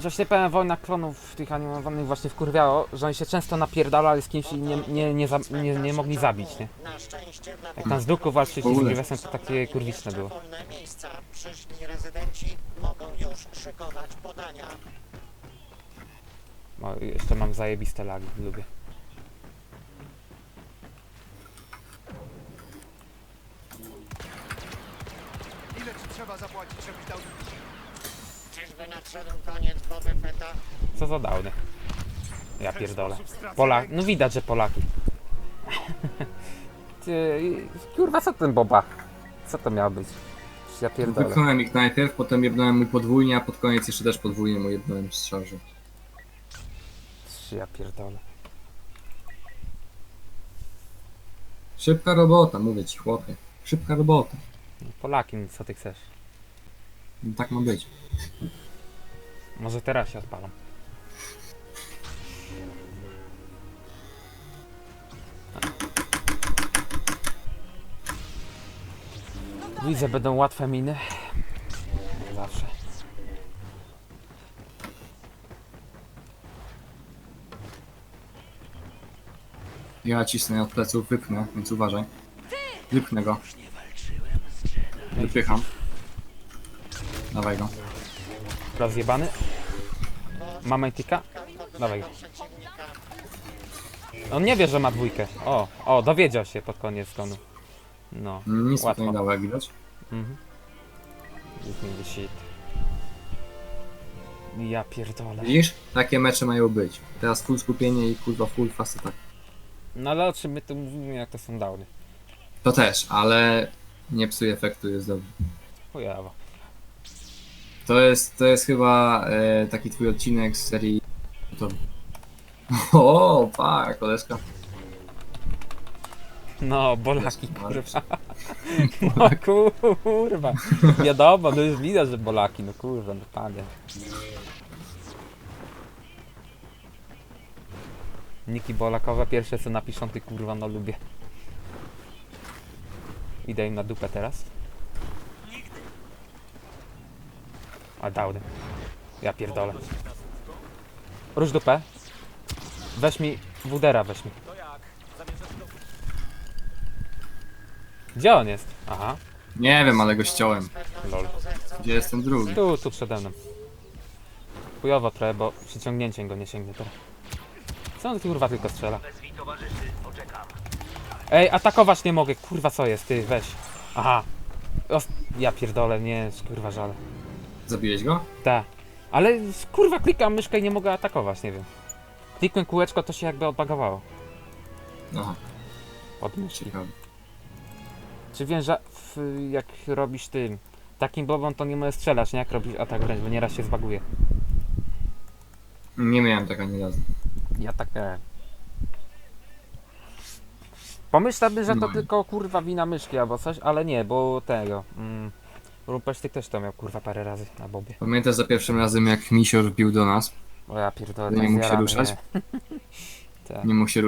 Właśnie powiem, wojna klonów tych animowanych właśnie wkurwiało, że oni się często napierdalali z kimś i nie, nie, nie, za, nie, nie mogli zabić, nie? Na szczęście Jak tam z Duku walczyć ogóle. z Grievesem, to takie kurwiczne było. wolne miejsca. Przyszli rezydenci mogą już szykować podania. O, jeszcze mam zajebiste lagi, lubię. Ile ci trzeba zapłacić, żebyś dał Nadszedł koniec Boba Fetta? Co za downy. Ja pierdolę. Polak, no widać, że Polaki. Ty, kurwa, co ten Boba? Co to miało być? Ja pierdolę. Wypchnąłem ich najpierw, potem jebnąłem mój podwójnie, a pod koniec jeszcze też podwójnie mu jebnąłem z szarży. Ja pierdolę. Szybka robota, mówię ci chłopie. Szybka robota. Polaki, co ty chcesz? No, tak ma być. Może teraz się odpalam. Widzę, będą łatwe miny. Zawsze. Ja cisnę od pleców, wypchnę, więc uważaj. Wypchnę go. Wypycham. Dawaj go. Rozjebany. Mamy tika? Dawaj. On nie wie, że ma dwójkę. O, o, dowiedział się pod koniec konu. No. Nic mi to nie dało, jak widać. Mhm. Give me the shit. Ja pierdolę. Widzisz? Takie mecze mają być. Teraz full skupienie i kurwa full fast attack. No ale o czym my tu mówimy, jak to są downy? To też, ale nie psuje efektu, jest dobrze. Chujowo. To jest, to jest chyba e, taki twój odcinek z serii... To... O, pa, koleżka. No, bolaki, kurwa. No kurwa. Wiadomo, no już widać, że bolaki, no kurwa, no panie. Niki Bolakowe pierwsze co napiszą, ty kurwa, no lubię. Idę im na dupę teraz. A dałdy. Ja pierdolę. Rusz dupę. Weź mi, wudera weź mi. Gdzie on jest? Aha, Nie wiem, ale go ściąłem. lol. Gdzie jest ten drugi? Tu, tu przede mną. Chujowo trochę, bo przyciągnięciem go nie sięgnie teraz. Co on kurwa tylko strzela? Ej, atakować nie mogę, kurwa co jest, ty, weź. Aha. O, ja pierdolę, nie, kurwa żale. Zabiłeś go? Ta. Ale kurwa klikam myszkę i nie mogę atakować, nie wiem. Klikłem kółeczko, to się jakby odbagowało. Aha, Od myszki. ciekawe. Czy wiesz, że w, jak robisz tym takim bobą, to nie możesz strzelać, nie? Jak robisz atak wręcz, bo nieraz się zbaguje. Nie miałem tak ani razu. Ja tak miałem. Pomyślałbym, że to No. tylko kurwa wina myszki albo coś, ale nie, bo tego. Mm, Rumpesztyk też to miał kurwa parę razy na bobie. Pamiętasz za pierwszym razem, jak Misior wbił do nas? O ja pierdolę, Nie mógł się zjarany, ruszać? nie. Tak. Nie mógł się